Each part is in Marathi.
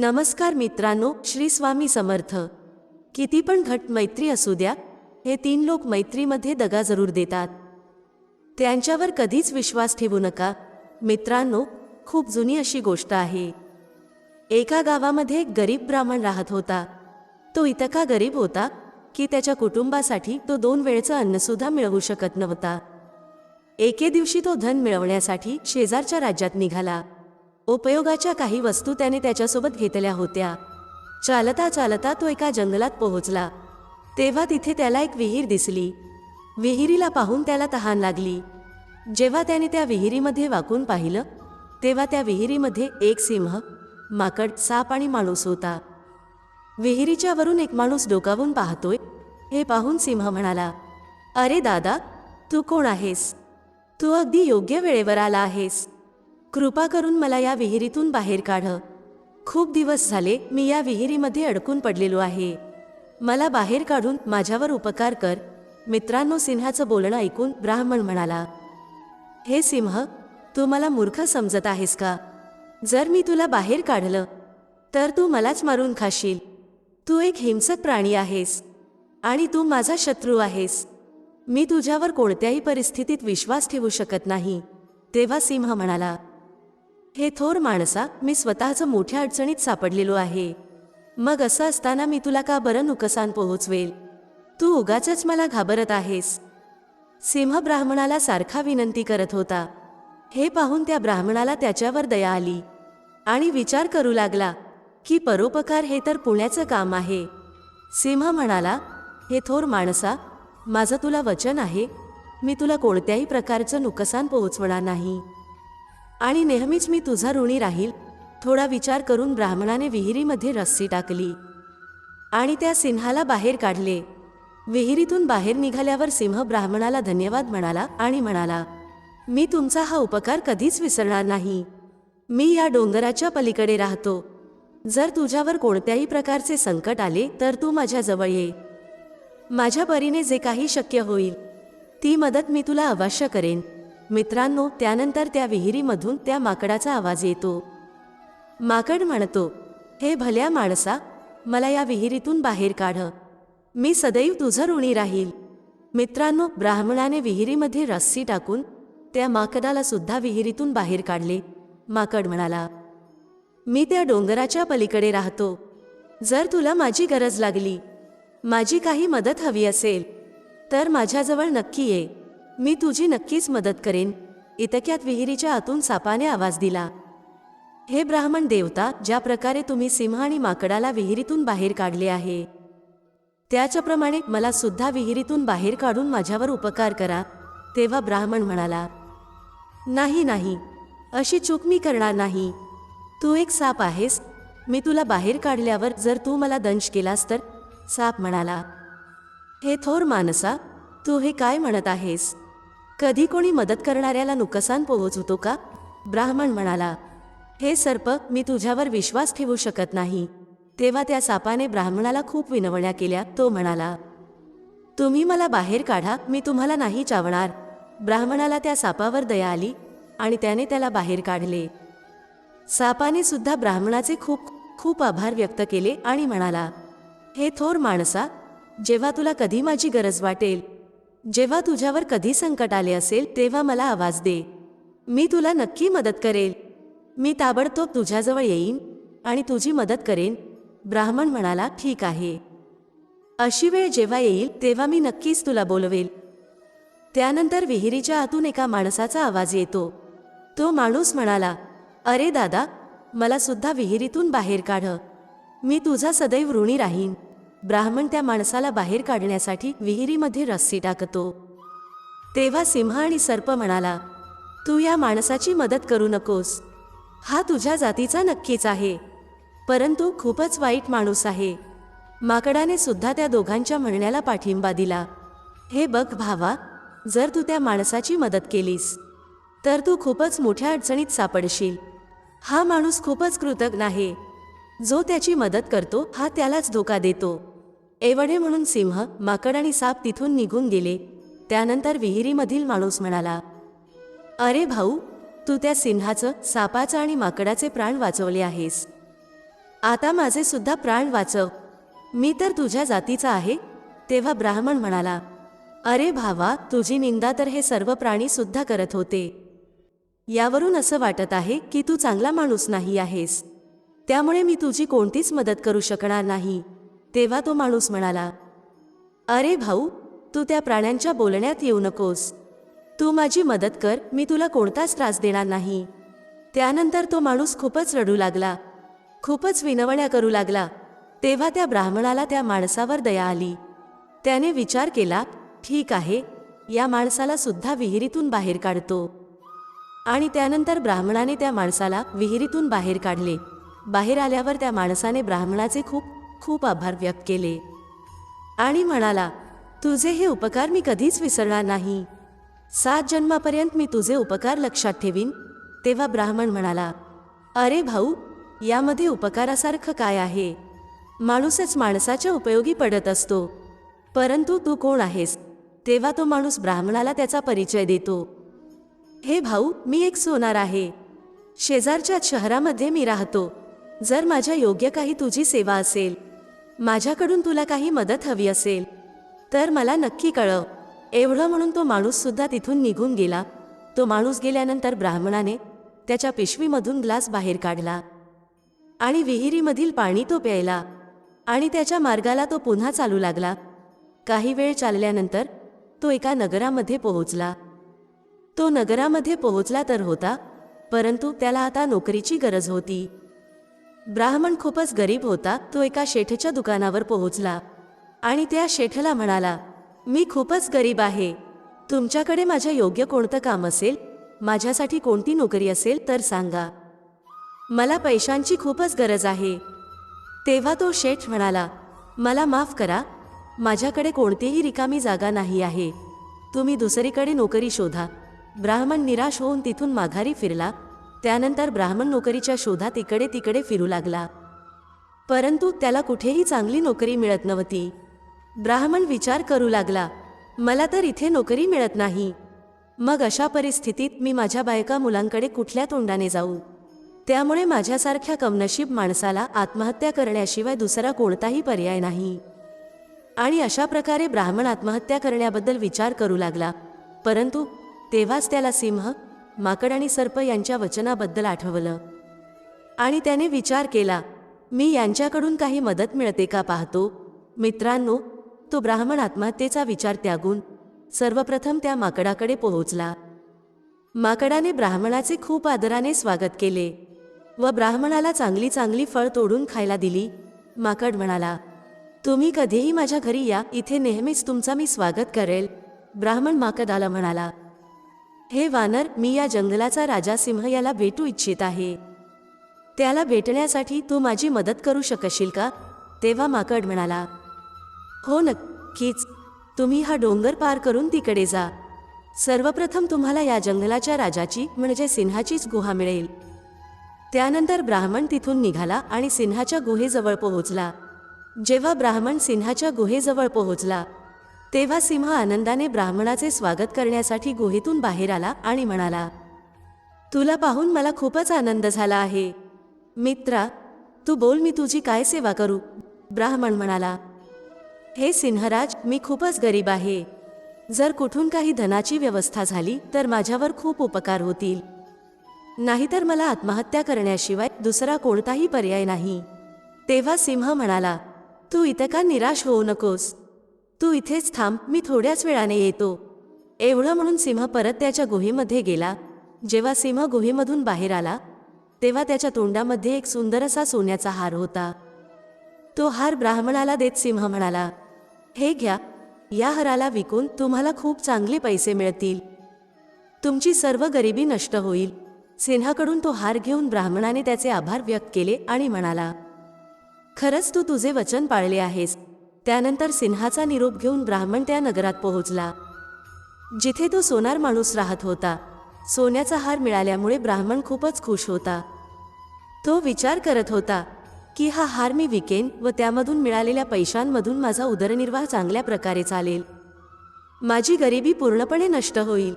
नमस्कार मित्रांनो श्री स्वामी समर्थ. किती पण घट मैत्री असू द्या हे तीन लोक मैत्रीमध्ये दगा जरूर देतात. त्यांच्यावर कधीच विश्वास ठेवू नका. मित्रांनो खूप जुनी अशी गोष्ट आहे. एका गावामध्ये एक गरीब ब्राह्मण राहत होता. तो इतका गरीब होता की त्याच्या कुटुंबासाठी तो दोन वेळचं अन्नसुद्धा मिळवू शकत नव्हता. एके दिवशी तो धन मिळवण्यासाठी शेजारच्या राज्यात निघाला. उपयोगाच्या काही वस्तू त्याने त्याच्यासोबत घेतल्या होत्या. चालता चालता तो एका जंगलात पोहोचला. तेव्हा तिथे त्याला एक विहीर दिसली. विहिरीला पाहून त्याला तहान लागली. जेव्हा त्याने त्या विहिरीमध्ये वाकून पाहिलं तेव्हा त्या विहिरीमध्ये एक सिंह माकड साप आणि माणूस होता. विहिरीच्या वरून एक माणूस डोकावून पाहतोय हे पाहून सिंह म्हणाला अरे दादा तू कोण आहेस? तू अगदी योग्य वेळेवर आला आहेस. कृपा करून मला या विहिरीतून बाहेर काढ. खूप दिवस झाले मी या विहिरीमध्ये अडकून पडलेलो आहे. मला बाहेर काढून माझ्यावर उपकार कर. मित्रांनो सिंहाचं बोलणं ऐकून ब्राह्मण म्हणाला हे सिंह तू मला मूर्ख समजत आहेस का? जर मी तुला बाहेर काढलं तर तू मलाच मारून खाशील. तू एक हिंसक प्राणी आहेस आणि तू माझा शत्रू आहेस. मी तुझ्यावर कोणत्याही परिस्थितीत विश्वास ठेवू शकत नाही. तेव्हा सिंह म्हणाला हे थोर माणसा मी स्वतःचं मोठ्या अडचणीत सापडलेलो आहे. मग असं असताना मी तुला का बरं नुकसान पोहोचवेल? तू उगाचच मला घाबरत आहेस. सिंह ब्राह्मणाला सारखा विनंती करत होता. हे पाहून त्या ब्राह्मणाला त्याच्यावर दया आली. आणि विचार करू लागला की परोपकार हे तर पुण्याचं काम आहे. सिंह म्हणाला हे थोर माणसा माझं तुला वचन आहे. मी तुला कोणत्याही प्रकारचं नुकसान पोहोचवणार नाही. आणि नेहमीच मी तुझा ऋणी राहील थोडा विचार करून ब्राह्मणाने विहिरीमध्ये रस्सी टाकली आणि त्या सिंहाला बाहेर काढले. विहिरीतून बाहेर निघाल्यावर सिंह ब्राह्मणाला धन्यवाद म्हणाला आणि म्हणाला मी तुमचा हा उपकार कधीच विसरणार नाही. मी या डोंगराच्या पलीकडे राहतो. जर तुझ्यावर कोणत्याही प्रकारचे संकट आले तर तू माझ्याजवळ ये. माझ्या परीने जे काही शक्य होईल ती मदत मी तुला अवश्य करेन. मित्रांनो त्यानंतर त्या विहिरीमधून त्या माकडाचा आवाज येतो. माकड म्हणतो हे भल्या माणसा मला या विहिरीतून बाहेर काढ. मी सदैव तुझं ऋणी राहील. मित्रांनो ब्राह्मणाने विहिरीमध्ये रस्सी टाकून त्या माकडाला सुद्धा विहिरीतून बाहेर काढले. माकड म्हणाला मी त्या डोंगराच्या पलीकडे राहतो. जर तुला माझी गरज लागली माझी काही मदत हवी असेल तर माझ्याजवळ नक्की ये. मी तुझी नक्कीच मदत करेन. इतक्यात विहिरीच्या आतून सापाने आवाज दिला. हे ब्राह्मण देवता ज्या प्रकारे तुम्ही सिंह आणि माकडाला विहिरीतून बाहेर काढले आहे. त्याच्याप्रमाणे मला सुद्धा विहिरीतून बाहेर काढून माझ्यावर उपकार करा तेव्हा ब्राह्मण म्हणाला. नाही नाही. अशी चूक मी करणार नाही. तू एक साप आहेस. मी तुला बाहेर काढल्यावर जर तू मला दंश केलास तर साप म्हणाला. हे थोर मानसा तू हे काय म्हणत आहेस? कधी कोणी मदत करणाऱ्याला नुकसान पोहोचवतो का? ब्राह्मण म्हणाला हे सर्प मी तुझ्यावर विश्वास ठेवू शकत नाही. तेव्हा त्या सापाने ब्राह्मणाला खूप विनवण्या केल्या. तो म्हणाला तुम्ही मला बाहेर काढा मी तुम्हाला नाही चावणार. ब्राह्मणाला त्या सापावर दया आली आणि त्याने त्याला बाहेर काढले. सापाने सुद्धा ब्राह्मणाचे खूप खूप आभार व्यक्त केले आणि म्हणाला हे थोर माणसा जेव्हा तुला कधी माझी गरज वाटेल जेव्हा तुझ्यावर कधी संकट आले असेल तेव्हा मला आवाज दे. मी तुला नक्की मदत करेल. मी ताबडतोब तुझ्याजवळ येईन आणि तुझी मदत करेन. ब्राह्मण म्हणाला ठीक आहे. अशी वेळ जेव्हा येईल तेव्हा मी नक्कीच तुला बोलवेल. त्यानंतर विहिरीच्या आतून एका माणसाचा आवाज येतो. तो माणूस म्हणाला अरे दादा मला सुद्धा विहिरीतून बाहेर काढ. मी तुझा सदैव ऋणी राहीन. ब्राह्मण त्या माणसाला बाहेर काढण्यासाठी विहिरीमध्ये रस्सी टाकतो. तेव्हा सिंह आणि सर्प म्हणाला तू या माणसाची मदत करू नकोस. हा तुझ्या जातीचा नक्कीच आहे. परंतु खूपच वाईट माणूस आहे. माकडाने सुद्धा त्या दोघांच्या म्हणण्याला पाठिंबा दिला. हे बघ भावा जर तू त्या माणसाची मदत केलीस तर तू खूपच मोठ्या अडचणीत सापडशील. हा माणूस खूपच कृतज्ञ आहे. जो त्याची मदत करतो हा त्यालाच धोका देतो. एवढे म्हणून सिंह माकड आणि साप तिथून निघून गेले. त्यानंतर विहिरीमधील माणूस म्हणाला अरे भाऊ तू त्या सिंहाचं सापाचं आणि माकडाचे प्राण वाचवले आहेस. आता माझे सुद्धा प्राण वाचव. मी तर तुझ्या जातीचा आहे. तेव्हा ब्राह्मण म्हणाला अरे भावा तुझी निंदा तर हे सर्व प्राणी सुद्धा करत होते. यावरून असं वाटत आहे की तू चांगला माणूस नाही आहेस. त्यामुळे मी तुझी कोणतीच मदत करू शकणार नाही. तेव्हा तो माणूस म्हणाला अरे भाऊ तू त्या प्राण्यांच्या बोलण्यात येऊ नकोस. तू माझी मदत कर मी तुला कोणताच त्रास देणार नाही. त्यानंतर तो माणूस खूपच रडू लागला खूपच विनवण्या करू लागला. तेव्हा त्या ब्राह्मणाला त्या माणसावर दया आली. त्याने विचार केला ठीक आहे या माणसाला सुद्धा विहिरीतून बाहेर काढतो. आणि त्यानंतर ब्राह्मणाने त्या माणसाला विहिरीतून बाहेर काढले. बाहेर आल्यावर त्या माणसाने ब्राह्मणाचे खूप खूप आभार व्यक्त केले. आणि म्हणाला तुझे हे उपकार मी कधीच विसरणार नाही. सात जन्मापर्यंत मी तुझे उपकार लक्षात ठेवीन. तेव्हा ब्राह्मण म्हणाला अरे भाऊ यामध्ये उपकारासारखं काय आहे? माणूसच माणसाच्या उपयोगी पडत असतो. परंतु तू कोण आहेस? तेव्हा तो माणूस ब्राह्मणाला त्याचा परिचय देतो. हे भाऊ मी एक सोनार आहे. शेजारच्या शहरामध्ये मी राहतो. जर माझ्या योग्य काही तुझी सेवा असेल माझ्याकडून तुला काही मदत हवी असेल तर मला नक्की कळव. एवढं म्हणून तो माणूससुद्धा तिथून निघून गेला. तो माणूस गेल्यानंतर ब्राह्मणाने त्याच्या पिशवीमधून ग्लास बाहेर काढला आणि विहिरीमधील पाणी तो प्यायला आणि त्याच्या मार्गाला तो पुन्हा चालू लागला. काही वेळ चालल्यानंतर तो एका नगरामध्ये पोहोचला. तो नगरामध्ये पोहोचला तर होता परंतु त्याला आता नोकरीची गरज होती. ब्राह्मण खूपच गरीब होता तो एका शेठच्या दुकानावर पोहोचला. आणि त्या शेठला म्हणाला मी खूपच गरीब आहे. तुमच्याकडे माझ्या योग्य कोणतं काम असेल? माझ्यासाठी कोणती नोकरी असेल तर सांगा. मला पैशांची खूपच गरज आहे. तेव्हा तो शेठ म्हणाला मला माफ करा. माझ्याकडे कोणतीही रिकामी जागा नाही आहे. तुम्ही दुसरीकडे नोकरी शोधा. ब्राह्मण निराश होऊन तिथून माघारी फिरला. त्यानंतर ब्राह्मण नोकरीच्या शोधात इकडे तिकडे फिरू लागला. परंतु त्याला कुठेही चांगली नोकरी मिळत नव्हती. ब्राह्मण विचार करू लागला मला तर इथे नोकरी मिळत नाही. मग अशा परिस्थितीत मी माझ्या बायका मुलांकडे कुठल्या तोंडाने जाऊ? त्यामुळे माझ्यासारख्या कमनशीब माणसाला आत्महत्या करण्याशिवाय दुसरा कोणताही पर्याय नाही. आणि अशा प्रकारे ब्राह्मण आत्महत्या करण्याबद्दल विचार करू लागला. परंतु तेव्हाच त्याला सिंह माकड आणि सर्प यांच्या वचनाबद्दल आठवलं. आणि त्याने विचार केला मी यांच्याकडून काही मदत मिळते का पाहतो? मित्रांनो तो ब्राह्मण आत्महत्येचा विचार त्यागून सर्वप्रथम त्या माकडाकडे पोहोचला. माकडाने ब्राह्मणाचे खूप आदराने स्वागत केले व ब्राह्मणाला चांगली चांगली फळ तोडून खायला दिली. माकड म्हणाला तुम्ही कधीही माझ्या घरी या इथे नेहमीच तुमचा मी स्वागत करेल. ब्राह्मण माकडाला म्हणाला हे वानर मी या जंगलाचा राजा सिंह याला भेटू इच्छित आहे. त्याला भेटण्यासाठी तू माझी मदत करू शकशील का? तेव्हा माकड म्हणाला. हो नक्कीच. तुम्ही हा डोंगर पार करून तिकडे जा. सर्वप्रथम तुम्हाला या जंगलाच्या राजाची म्हणजे सिंहाचीच गुहा मिळेल. त्यानंतर ब्राह्मण तिथून निघाला आणि सिंहाच्या गुहेजवळ पोहोचला. जेव्हा ब्राह्मण सिंहाच्या गुहेजवळ पोहोचला तेव्हा सिंह आनंदाने ब्राह्मणाचे स्वागत करण्यासाठी गुहेतून बाहेर आला आणि म्हणाला तुला पाहून मला खूपच आनंद झाला आहे. मित्रा तू बोल मी तुझी काय सेवा करू? ब्राह्मण म्हणाला हे सिंहराज मी खूपच गरीब आहे. जर कुठून काही धनाची व्यवस्था झाली तर माझ्यावर खूप उपकार होतील. नाहीतर मला आत्महत्या करण्याशिवाय दुसरा कोणताही पर्याय नाही. तेव्हा सिंह म्हणाला तू इतका निराश होऊ नकोस. तू इथेच थांब मी थोड्याच वेळाने येतो. एवढं म्हणून सिंह परत त्याच्या गुहेमध्ये गेला. जेव्हा सिंह गुहेमधून बाहेर आला तेव्हा त्याच्या तोंडामध्ये एक सुंदर असा सोन्याचा हार होता. तो हार ब्राह्मणाला देत सिंह म्हणाला हे घ्या या हाराला विकून तुम्हाला खूप चांगले पैसे मिळतील. तुमची सर्व गरिबी नष्ट होईल. सिंहाकडून तो हार घेऊन ब्राह्मणाने त्याचे आभार व्यक्त केले आणि म्हणाला खरंच तू तुझे वचन पाळले आहेस. त्यानंतर सिन्हाचा निरोप घेऊन ब्राह्मण त्या नगरात पोहोचला. जिथे तो सोनार माणूस राहत होता. सोन्याचा हार मिळाल्यामुळे ब्राह्मण खूपच खुश होता. तो विचार करत होता की हा हार मी विकेन व त्यामधून मिळालेल्या पैशांमधून माझा उदरनिर्वाह चांगल्या प्रकारे चालेल. माझी गरिबी पूर्णपणे नष्ट होईल.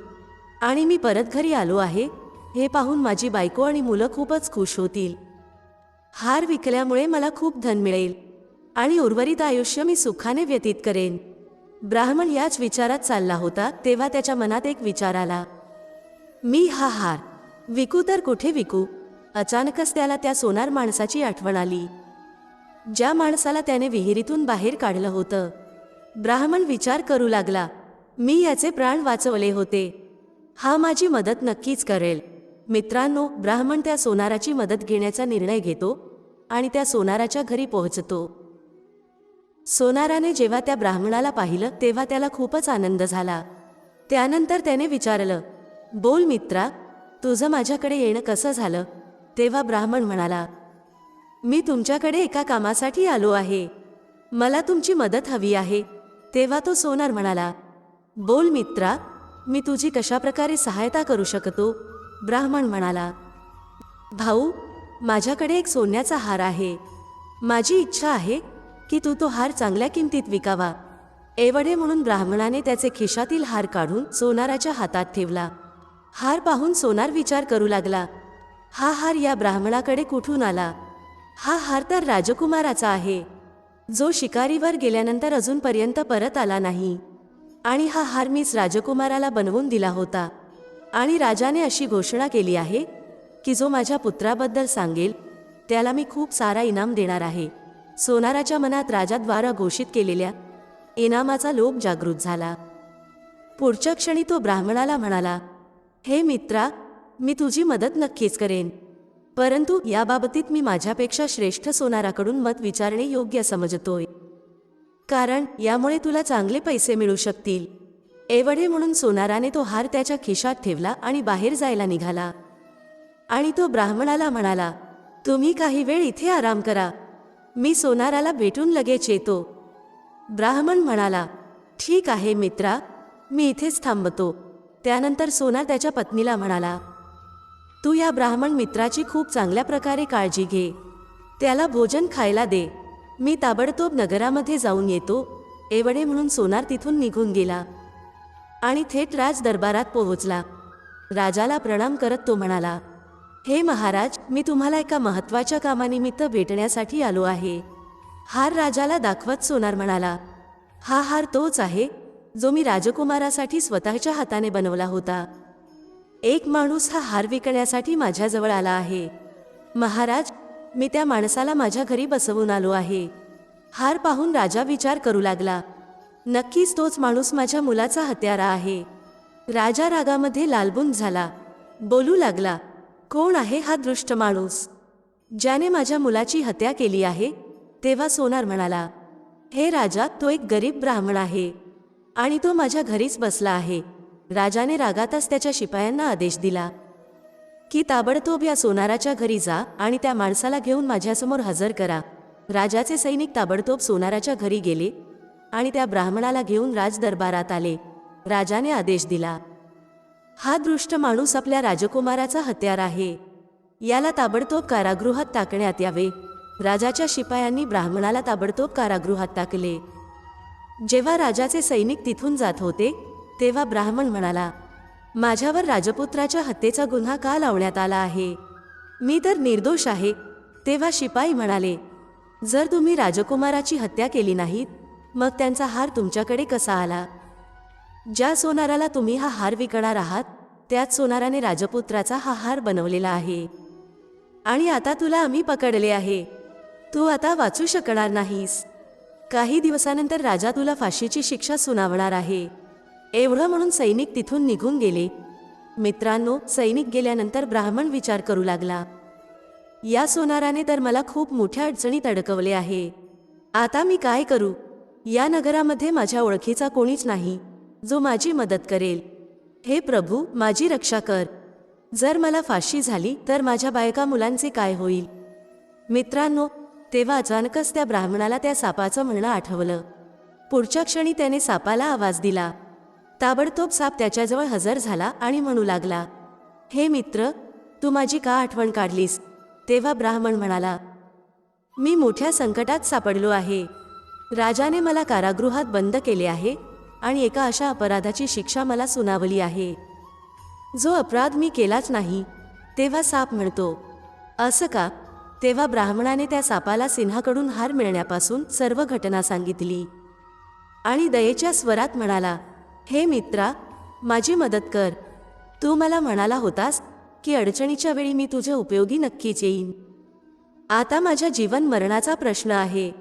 आणि मी परत घरी आलो आहे. हे पाहून माझी बायको आणि मुलं खूपच खुश होतील. हार विकल्यामुळे मला खूप धन मिळेल. आणि उर्वरित आयुष्य मी सुखाने व्यतीत करेन. ब्राह्मण याच विचारात चालला होता तेव्हा त्याच्या मनात एक विचार आला. मी हा हार. विकू तर कुठे विकू? अचानकच त्याला त्या सोनार माणसाची आठवण आली. ज्या माणसाला त्याने विहिरीतून बाहेर काढलं होतं. ब्राह्मण विचार करू लागला. मी याचे प्राण वाचवले होते. हा माझी मदत नक्कीच करेल. मित्रांनो ब्राह्मण त्या सोनाराची मदत घेण्याचा निर्णय घेतो आणि त्या सोनाराच्या घरी पोहोचतो. सोनाराने जेव्हा त्या ब्राह्मणाला पाहिलं तेव्हा त्याला खूपच आनंद झाला. त्यानंतर त्याने विचारलं बोल मित्रा तुझं माझ्याकडे येणं कसं झालं? तेव्हा ब्राह्मण म्हणाला मी तुमच्याकडे एका कामासाठी आलो आहे. मला तुमची मदत हवी आहे. तेव्हा तो सोनार म्हणाला बोल मित्रा मी तुझी कशाप्रकारे सहायता करू शकतो? ब्राह्मण म्हणाला भाऊ माझ्याकडे एक सोन्याचा हार आहे. माझी इच्छा आहे की तू तो हार चांगल्या किमतीत विकावा. एवढे म्हणून ब्राह्मणाने त्याचे खिशातील हार काढून सोनाराच्या हातात ठेवला. हार पाहून सोनार विचार करू लागला. हा हार या ब्राह्मणाकडे कुठून आला? हा हार तर राजकुमाराचा आहे. जो शिकारीवर गेल्यानंतर अजूनपर्यंत परत आला नाही. आणि हा हार मीच राजकुमाराला बनवून दिला होता. आणि राजाने अशी घोषणा केली आहे की जो माझ्या पुत्राबद्दल सांगेल त्याला मी खूप सारा इनाम देणार आहे. सोनाराच्या मनात राजाद्वारा घोषित केलेल्या इनामाचा लोभ जागृत झाला. पुढच्या क्षणी तो ब्राह्मणाला म्हणाला हे मित्रा मी तुझी मदत नक्कीच करेन. परंतु याबाबतीत मी माझ्यापेक्षा श्रेष्ठ सोनाराकडून मत विचारणे योग्य समजतोय. कारण यामुळे तुला चांगले पैसे मिळू शकतील. एवढे म्हणून सोनाराने तो हार त्याच्या खिशात ठेवला आणि बाहेर जायला निघाला. आणि तो ब्राह्मणाला म्हणाला तुम्ही काही वेळ इथे आराम करा. मी सोनाराला भेटून लगेच येतो. ब्राह्मण म्हणाला ठीक आहे मित्रा मी इथेच थांबतो. त्यानंतर सोनार त्याच्या पत्नीला म्हणाला तू या ब्राह्मण मित्राची खूप चांगल्या प्रकारे काळजी घे. त्याला भोजन खायला दे. मी ताबडतोब नगरामध्ये जाऊन येतो. एवढे म्हणून सोनार तिथून निघून गेला आणि थेट राज दरबारात पोहोचला. राजाला प्रणाम करत तो म्हणाला हे महाराज मी तुम्हाला एका महत्त्वाच्या कामानिमित्त भेटण्यासाठी आलो आहे. हार राजाला दाखवत सोनार म्हणाला हा हार तोच आहे जो मी राजकुमारासाठी स्वतःच्या हाताने बनवला होता. एक माणूस हा हार विकण्यासाठी माझ्याजवळ आला आहे. महाराज मी त्या माणसाला माझ्या घरी बसवून आलो आहे. हार पाहून राजा विचार करू लागला नक्कीच तोच माणूस माझ्या मुलाचा हत्यारा आहे. राजा रागामध्ये लालबुंद झाला बोलू लागला कोण आहे हा दृष्ट माणूस? ज्याने माझ्या मुलाची हत्या केली आहे तेव्हा सोनार म्हणाला हे राजा तो एक गरीब ब्राह्मण आहे आणि तो माझ्या घरीच बसला आहे. राजाने रागातच त्याच्या शिपायांना आदेश दिला की ताबडतोब या सोनाराच्या घरी जा आणि त्या माणसाला घेऊन माझ्यासमोर हजर करा. राजाचे सैनिक ताबडतोब सोनाराच्या घरी गेले आणि त्या ब्राह्मणाला घेऊन राजदरबारात आले. राजाने आदेश दिला हा दृष्ट माणूस आपल्या राजकुमाराचा हत्यार आहे. याला ताबडतोब कारागृहात टाकण्यात यावे. राजाच्या शिपायांनी ब्राह्मणाला ताबडतोब कारागृहात टाकले. जेव्हा राजाचे सैनिक तिथून जात होते तेव्हा ब्राह्मण म्हणाला माझ्यावर राजपुत्राच्या हत्येचा गुन्हा का लावण्यात आला आहे? मी तर निर्दोष आहे. तेव्हा शिपाई म्हणाले जर तुम्ही राजकुमाराची हत्या केली नाहीत मग त्यांचा हार तुमच्याकडे कसा आला? ज्या सोनाराला तुम्ही हा हार विकणार आहात त्याच सोनाराने राजपुत्राचा हा हार बनवलेला आहे. आणि आता तुला आम्ही पकडले आहे. तू आता वाचू शकणार नाहीस. काही दिवसानंतर राजा तुला फाशीची शिक्षा सुनावणार आहे. एवढं म्हणून सैनिक तिथून निघून गेले. मित्रांनो सैनिक गेल्यानंतर ब्राह्मण विचार करू लागला. या सोनाराने तर मला खूप मोठ्या अडचणीत अडकवले आहे. आता मी काय करू? या नगरामध्ये माझ्या ओळखीचा कोणीच नाही. जो माझी मदत करेल. हे प्रभू माझी रक्षा कर. जर मला फाशी झाली तर माझ्या बायका मुलांचे काय होईल? मित्रांनो तेव्हा अचानकच त्या ब्राह्मणाला त्या सापाचं म्हणणं आठवलं. पुढच्या क्षणी त्याने सापाला आवाज दिला. ताबडतोब साप त्याच्याजवळ हजर झाला आणि म्हणू लागला हे मित्र तू माझी का आठवण काढलीस? तेव्हा ब्राह्मण म्हणाला मी मोठ्या संकटात सापडलो आहे. राजाने मला कारागृहात बंद केले आहे आणि एका अशा अपराधाची शिक्षा मला सुनावली आहे. जो अपराध मी केलाच नाही तेव्हा साप म्हणतो असं का? तेव्हा ब्राह्मणाने त्या सापाला सिन्हाकडून हार मिळण्यापासून सर्व घटना सांगितली. आणि दयेच्या स्वरात म्हणाला हे मित्रा माझी मदत कर. तू मला म्हणाला होतास की अडचणीच्या वेळी मी तुझे उपयोगी नक्कीच येईन. आता माझ्या जीवन मरणाचा प्रश्न आहे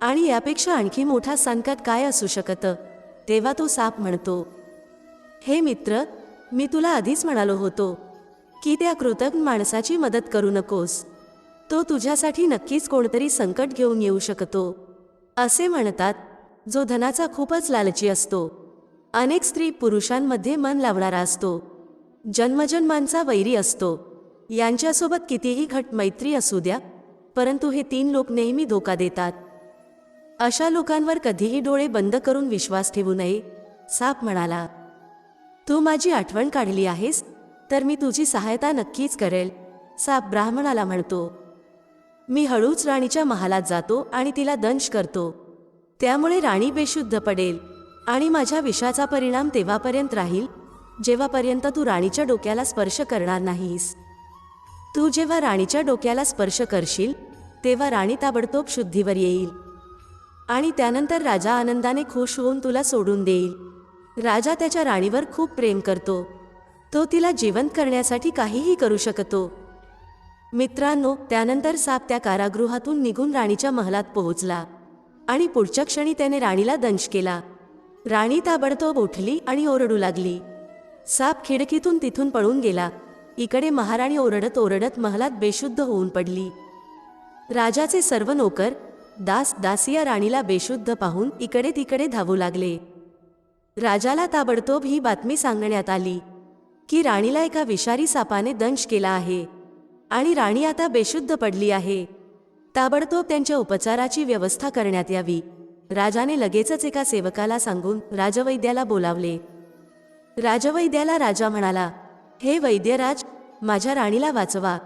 आणि यापेक्षा आणखी मोठा संकट काय असू शकतं? तेव्हा तो साप म्हणतो हे मित्र मी तुला आधीच म्हणालो होतो की त्या कृतज्ञ माणसाची मदत करू नकोस. तो तुझ्यासाठी नक्कीच कोणतरी संकट घेऊन येऊ शकतो. असे म्हणतात जो धनाचा खूपच लालची असतो. अनेक स्त्री पुरुषांमध्ये मन लावणारा असतो. जन्मजन्मांचा वैरी असतो. यांच्यासोबत कितीही घट मैत्री असू द्या परंतु हे तीन लोक नेहमी धोका देतात. अशा लोकांवर कधीही डोळे बंद करून विश्वास ठेवू नये साप म्हणाला. तू माझी आठवण काढली आहेस तर मी तुझी सहायता नक्कीच करेल साप ब्राह्मणाला म्हणतो. मी हळूच राणीच्या महालात जातो आणि तिला दंश करतो. त्यामुळे राणी बेशुद्ध पडेल आणि माझ्या विषाचा परिणाम तेव्हापर्यंत राहील जेव्हापर्यंत तू राणीच्या डोक्याला स्पर्श करणार नाहीस. तू जेव्हा राणीच्या डोक्याला स्पर्श करशील तेव्हा राणी ताबडतोब शुद्धीवर येईल. आणि त्यानंतर राजा आनंदाने खुश होऊन तुला सोडून देईल. राजा त्याच्या राणीवर खूप प्रेम करतो. तो तिला जिवंत करण्यासाठी काहीही करू शकतो. मित्रांनो त्यानंतर साप त्या कारागृहातून निघून राणीच्या महलात पोहोचला आणि पुढच्या क्षणी त्याने राणीला दंश केला. राणी ताबडतोब उठली आणि ओरडू लागली. साप खिडकीतून तिथून पळून गेला. इकडे महाराणी ओरडत ओरडत महलात बेशुद्ध होऊन पडली. राजाचे सर्व नोकर दास दासिया राणीला बेशुद्ध पाहून इकडे तिकडे धावू लागले. राजाला ताबडतोब ही बातमी सांगण्यात आली की राणीला एका विषारी सापाने दंश केला आहे आणि राणी आता बेशुद्ध पडली आहे. ताबडतोब त्यांच्या उपचाराची व्यवस्था करण्यात यावी. राजाने लगेचच एका सेवकाला सांगून राजवैद्याला बोलावले. राजवैद्याला राजा म्हणाला हे वैद्यराज माझ्या राणीला वाचवा.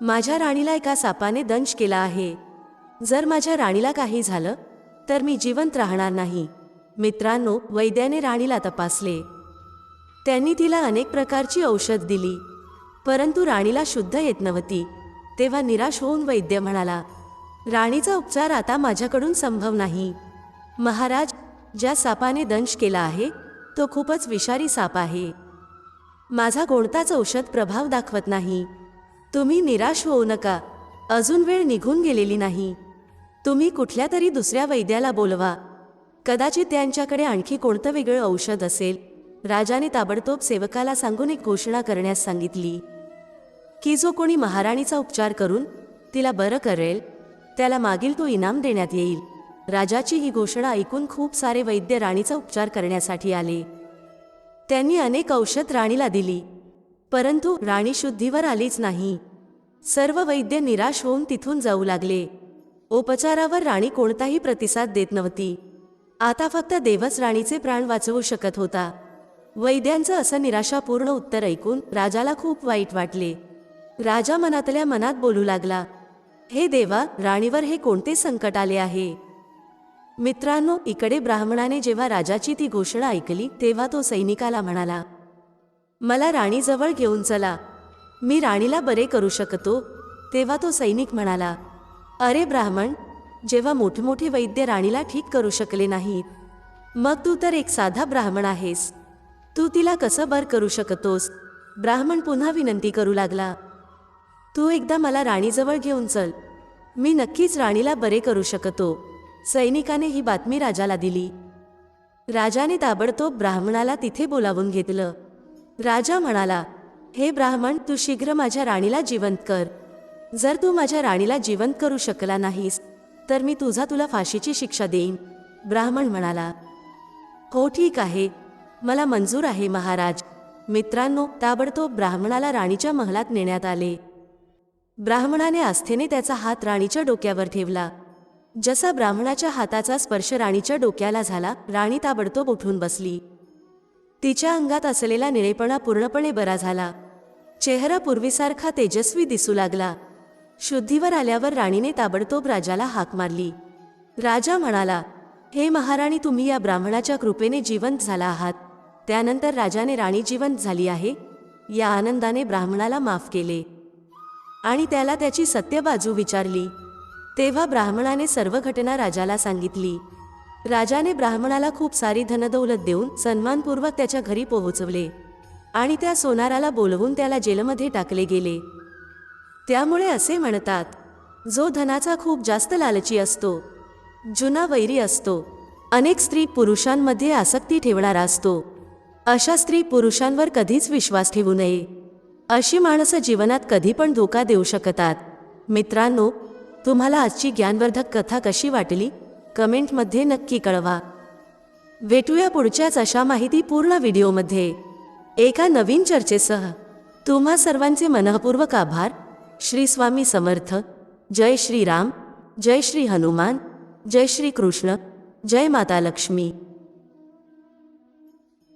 माझ्या राणीला एका सापाने दंश केला आहे. जर माझ्या राणीला काही झालं तर मी जिवंत राहणार नाही. मित्रांनो वैद्याने राणीला तपासले. त्यांनी तिला अनेक प्रकारची औषध दिली. परंतु राणीला शुद्ध येत नव्हती. तेव्हा निराश होऊन वैद्य म्हणाला राणीचा उपचार आता माझ्याकडून संभव नाही. महाराज ज्या सापाने दंश केला आहे तो खूपच विषारी साप आहे. माझा कोणताच औषध प्रभाव दाखवत नाही. तुम्ही निराश होऊ नका. अजून वेळ निघून गेलेली नाही. तुम्ही कुठल्या तरी दुसऱ्या वैद्याला बोलवा. कदाचित त्यांच्याकडे आणखी कोणतं वेगळं औषध असेल. राजाने ताबडतोब सेवकाला सांगून एक घोषणा करण्यास सांगितली. की जो कोणी महाराणीचा उपचार करून तिला बरं करेल त्याला मागील तो इनाम देण्यात येईल. राजाची ही घोषणा ऐकून खूप सारे वैद्य राणीचा उपचार करण्यासाठी आले. त्यांनी अनेक औषध राणीला दिली. परंतु राणी शुद्धीवर आलीच नाही. सर्व वैद्य निराश होऊन तिथून जाऊ लागले. उपचारावर राणी कोणताही प्रतिसाद देत नव्हती. आता फक्त देवच राणीचे प्राण वाचवू शकत होता. वैद्यांचं असं निराशापूर्ण उत्तर ऐकून राजाला खूप वाईट वाटले. राजा मनातल्या मनात बोलू लागला हे देवा राणीवर हे कोणते संकट आले आहे? मित्रांनो इकडे ब्राह्मणाने जेव्हा राजाची ती घोषणा ऐकली तेव्हा तो सैनिकाला म्हणाला मला राणीजवळ घेऊन चला. मी राणीला बरे करू शकतो? तेव्हा तो सैनिक म्हणाला अरे ब्राह्मण जेव्हा मोठमोठे वैद्य राणीला ठीक करू शकले नाहीत मग तू तर एक साधा ब्राह्मण आहेस. तू तिला कसं बर करू शकतोस? ब्राह्मण पुन्हा विनंती करू लागला तू एकदा मला राणीजवळ घेऊन चल. मी नक्कीच राणीला बरे करू शकतो. सैनिकाने ही बातमी राजाला दिली. राजाने ताबडतोब ब्राह्मणाला तिथे बोलावून घेतलं. राजा म्हणाला हे ब्राह्मण तू शीघ्र माझ्या राणीला जिवंत कर. जर तू माझ्या राणीला जिवंत करू शकला नाहीस तर मी तुझा तुला फाशीची शिक्षा देईन ब्राह्मण म्हणाला. हो ठीक आहे. मला मंजूर आहे महाराज. मित्रांनो ताबडतोब ब्राह्मणाला राणीच्या महलात नेण्यात आले. ब्राह्मणाने आस्थेने त्याचा हात राणीच्या डोक्यावर ठेवला. जसा ब्राह्मणाच्या हाताचा स्पर्श राणीच्या डोक्याला झाला राणी ताबडतोब उठून बसली. तिच्या अंगात असलेला निळेपणा पूर्णपणे बरा झाला. चेहरा पूर्वीसारखा तेजस्वी दिसू लागला. शुद्धीवर आल्यावर राणीने ताबडतोब राजाला हाक मारली. राजा म्हणाला हे महाराणी तुम्ही या ब्राह्मणाच्या कृपेने जिवंत झाला आहात. त्यानंतर राजाने राणी जिवंत झाली आहे. या आनंदाने ब्राह्मणाला माफ केले. आणि त्याला त्याची सत्य बाजू विचारली. तेव्हा ब्राह्मणाने सर्व घटना राजाला सांगितली. राजाने ब्राह्मणाला खूप सारी धनदौलत देऊन सन्मानपूर्वक त्याच्या घरी पोहोचवले आणि त्या सोनाराला बोलवून त्याला जेलमध्ये टाकले गेले. त्यामुळे असे म्हणतात जो धनाचा खूप जास्त लालची असतो जुना वैरी असतो अनेक स्त्री पुरुषांमध्ये आसक्ती ठेवणारा असतो अशा स्त्री पुरुषांवर कधीच विश्वास ठेवू नये. अशी माणसं जीवनात कधी पण धोका देऊ शकतात. मित्रांनो तुम्हाला आजची ज्ञानवर्धक कथा कशी वाटली? कमेंटमध्ये नक्की कळवा. भेटूया पुढच्याच अशा माहितीपूर्ण व्हिडिओमध्ये. एका नवीन चर्चेसह. तुम्हा सर्वांचे मनःपूर्वक आभार. श्री स्वामी समर्थ. जय श्री राम जय श्री हनुमान. जय श्री कृष्ण. जय माता लक्ष्मी.